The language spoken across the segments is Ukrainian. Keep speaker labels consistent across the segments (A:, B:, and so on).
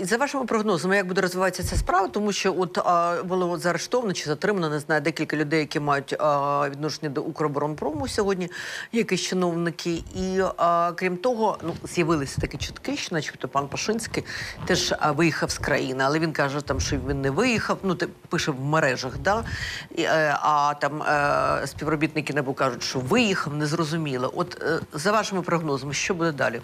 A: За вашими прогнозами, як буде розвиватися ця справа, тому що от а, було заарештовано чи затримано, не знаю, декілька людей, які мають а, відношення до Укроборонпрому сьогодні, якісь чиновники. І а, крім того, ну з'явилися такі чутки, що, начебто, пан Пашинський теж а, виїхав з країни, але він каже, там, що він не виїхав. Ну, ти пише в мережах, да? І, е, а там е, співробітники НАБУ кажуть, що виїхав, незрозуміло. От е, за вашими прогнозами, що буде далі?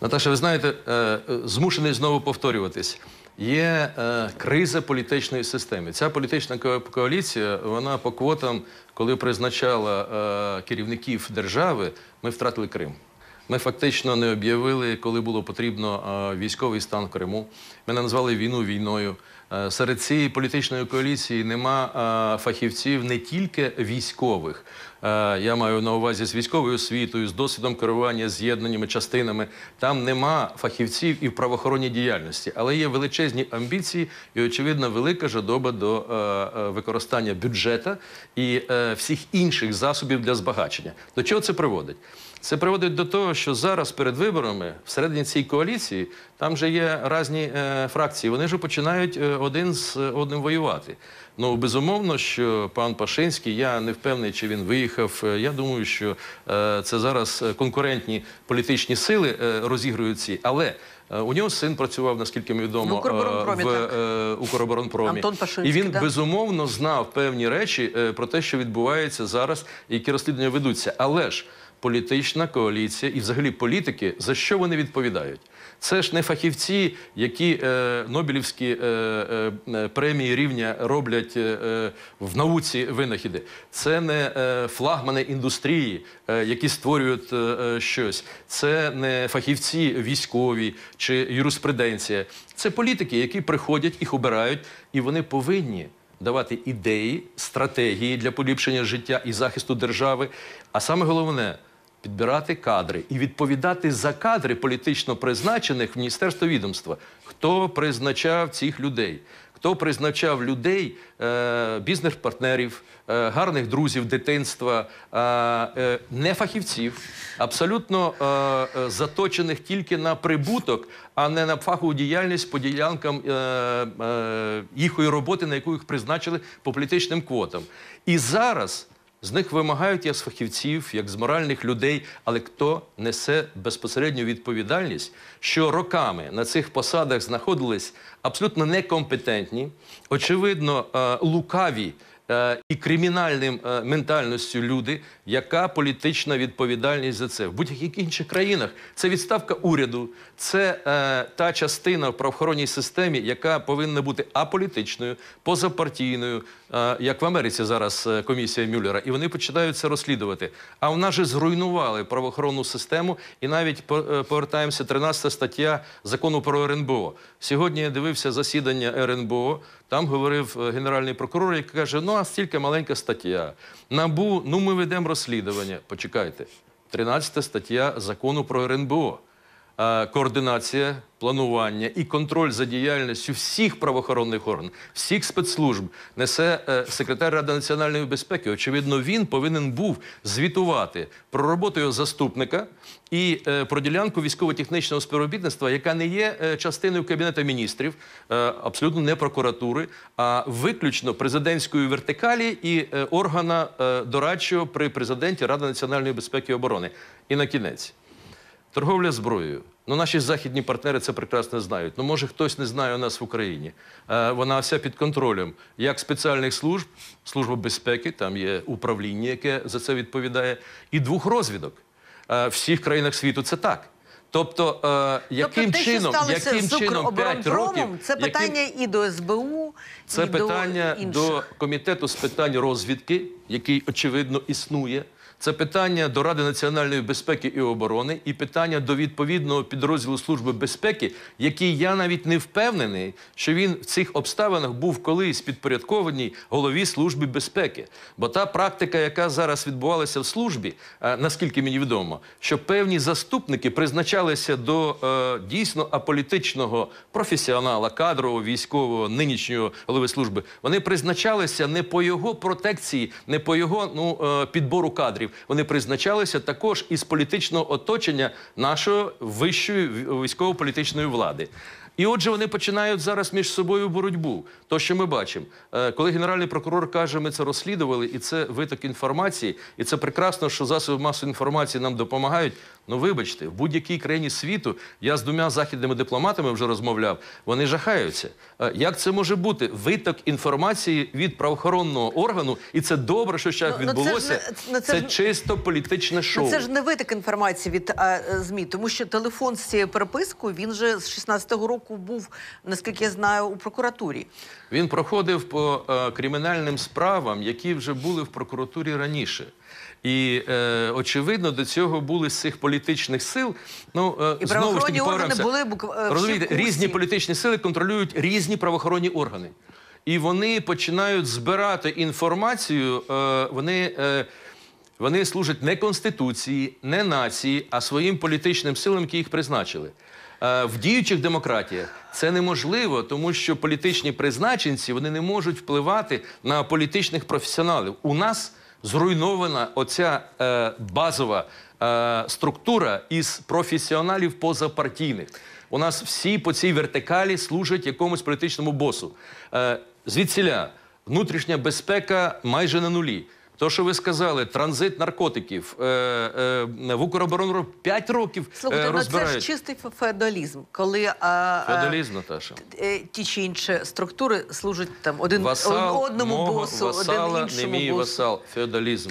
B: Наташа, ви знаєте, е, е, змушений знову повторюватись. Є е, криза політичної системи. Ця політична коаліція, вона по квотам, коли призначала керівників держави, ми втратили Крим. Ми фактично не об'явили, коли було потрібно е, військовий стан в Криму. Ми не назвали війну війною. Е, Серед цієї політичної коаліції нема е, фахівців не тільки військових. Я маю на увазі з військовою освітою, з досвідом керування з'єднаннями частинами. Там нема фахівців і в правоохоронній діяльності, але є величезні амбіції і, очевидно, велика жадоба до використання бюджета і всіх інших засобів для збагачення. До чого це приводить? Це приводить до того, що зараз перед виборами всередині цієї коаліції там же є різні е, фракції. Вони ж починають е, один з е, одним воювати. Ну безумовно, що пан Пашинський, я не впевнений, чи він виїхав. Е, Я думаю, що е, це зараз конкурентні політичні сили е, розігрують ці, але. У нього син працював, наскільки мені відомо,
A: В Укроборонпромі,
B: в Укроборонпромі.
A: Антон Пашинський,
B: І він
A: да.
B: безумовно знав певні речі про те, що відбувається зараз, які розслідування ведуться. Але ж політична коаліція і взагалі політики за що вони відповідають? Це ж не фахівці, які е, Нобелівські е, е, е, премії рівня роблять е, е, в науці винахіди. Це не е, флагмани індустрії, е, які створюють е, е, щось. Це не фахівці військові чи юриспруденція. Це політики, які приходять, їх обирають, і вони повинні давати ідеї, стратегії для поліпшення життя і захисту держави. А саме головне підбирати кадри і відповідати за кадри політично призначених в міністерство відомства. Хто призначав цих людей? Хто призначав людей, е, бізнес-партнерів, е, гарних друзів дитинства, е, не фахівців, абсолютно заточених тільки на прибуток, а не на фахову діяльність по ділянкам їхньої роботи, на яку їх призначили по політичним квотам. І зараз з них вимагають як з фахівців, як з моральних людей, але хто несе безпосередню відповідальність, що роками на цих посадах знаходились абсолютно некомпетентні, очевидно, е, лукаві. Е, І кримінальним е, ментальністю люди, яка політична відповідальність за це в будь-яких інших країнах. Це відставка уряду, це е, та частина в правоохоронній системі, яка повинна бути аполітичною, позапартійною, як в Америці зараз комісія Мюллера, і вони починають це розслідувати. А в нас же зруйнували правоохоронну систему, і навіть по- повертаємося 13 стаття закону про РНБО. Сьогодні я дивився засідання РНБО. Там говорив е, генеральний прокурор, який каже: ну а стільки маленька стаття. Набу, ну ми ведемо розслідування. Почекайте, 13 стаття закону про РНБО. Е, Координація, планування і контроль за діяльністю всіх правоохоронних органів, всіх спецслужб несе е, секретар Ради національної безпеки. Очевидно, він повинен був звітувати про роботу його заступника і е, про ділянку військово-технічного співробітництва, яка не є частиною кабінету міністрів, абсолютно не прокуратури, а виключно президентської вертикалі і органа дорадчого при президенті Ради національної безпеки і оборони. І на кінець. Торговля зброєю. Ну, наші західні партнери це прекрасно знають. Ну, може, хтось не знає у нас в Україні. Е, вона вся під контролем як спеціальних служб, служба безпеки, там є управління, яке за це відповідає, і двох розвідок. Е, в всіх країнах світу це так. Тобто, е, яким
A: тобто те,
B: чином,
A: яким
B: чином 5 років,
A: це
B: яким-
A: питання і до СБУ,
B: це
A: і
B: питання
A: до, інших.
B: до комітету з питань розвідки, який очевидно існує. Це питання до Ради національної безпеки і оборони, і питання до відповідного підрозділу Служби безпеки, який я навіть не впевнений, що він в цих обставинах був колись підпорядкований голові Служби безпеки. Бо та практика, яка зараз відбувалася в службі, е, наскільки мені відомо, що певні заступники призначалися до е, дійсно аполітичного професіонала, кадрового, військового, нинішнього голови служби. Вони призначалися не по його протекції, не по його ну, е, підбору кадрів. Вони призначалися також із політичного оточення нашої вищої військово-політичної влади. І отже, вони починають зараз між собою боротьбу. То, що ми бачимо, Е, коли генеральний прокурор каже, ми це розслідували, і це виток інформації, і це прекрасно, що засоби масової інформації нам допомагають. Ну, вибачте, в будь-якій країні світу я з двома західними дипломатами вже розмовляв. Вони жахаються. Е, Як це може бути? Виток інформації від правоохоронного органу, і це добре, що зараз
A: Ну, ну, це ж
B: відбулося.
A: не- ну, це
B: це
A: ж-
B: чисто політичне шоу.
A: Ну, це ж не витик інформації від а, е, ЗМІ, тому що телефон з цією перепискою він же з 16-го року був, наскільки я знаю, у прокуратурі.
B: Він проходив по е, кримінальним справам, які вже були в прокуратурі раніше. І е, очевидно, до цього були з цих політичних сил. Ну е,
A: І
B: знову ж
A: правоохоронні
B: таки
A: органи були е,
B: розумієте, різні політичні сили контролюють різні правоохоронні органи. І вони починають збирати інформацію. Е, вони. Е, вони служать не конституції, не нації, а своїм політичним силам, які їх призначили. Е, В діючих демократіях це неможливо, тому що політичні призначенці вони не можуть впливати на політичних професіоналів. У нас зруйнована оця е, базова е, структура із професіоналів позапартійних. У нас всі по цій вертикалі служать якомусь політичному босу. Е, звідсіля внутрішня безпека майже на нулі. То, що ви сказали, транзит наркотиків е, е, в Укроборонру 5 років е,
A: Слухайте, ну це ж чистий феодалізм, коли а, а,
B: Феодалізм, Наташа.
A: е, ті чи інші структури служать там один
B: Васал
A: одному
B: мого
A: босу,
B: васала,
A: один
B: не
A: іншому босу.
B: васал. Феодалізм.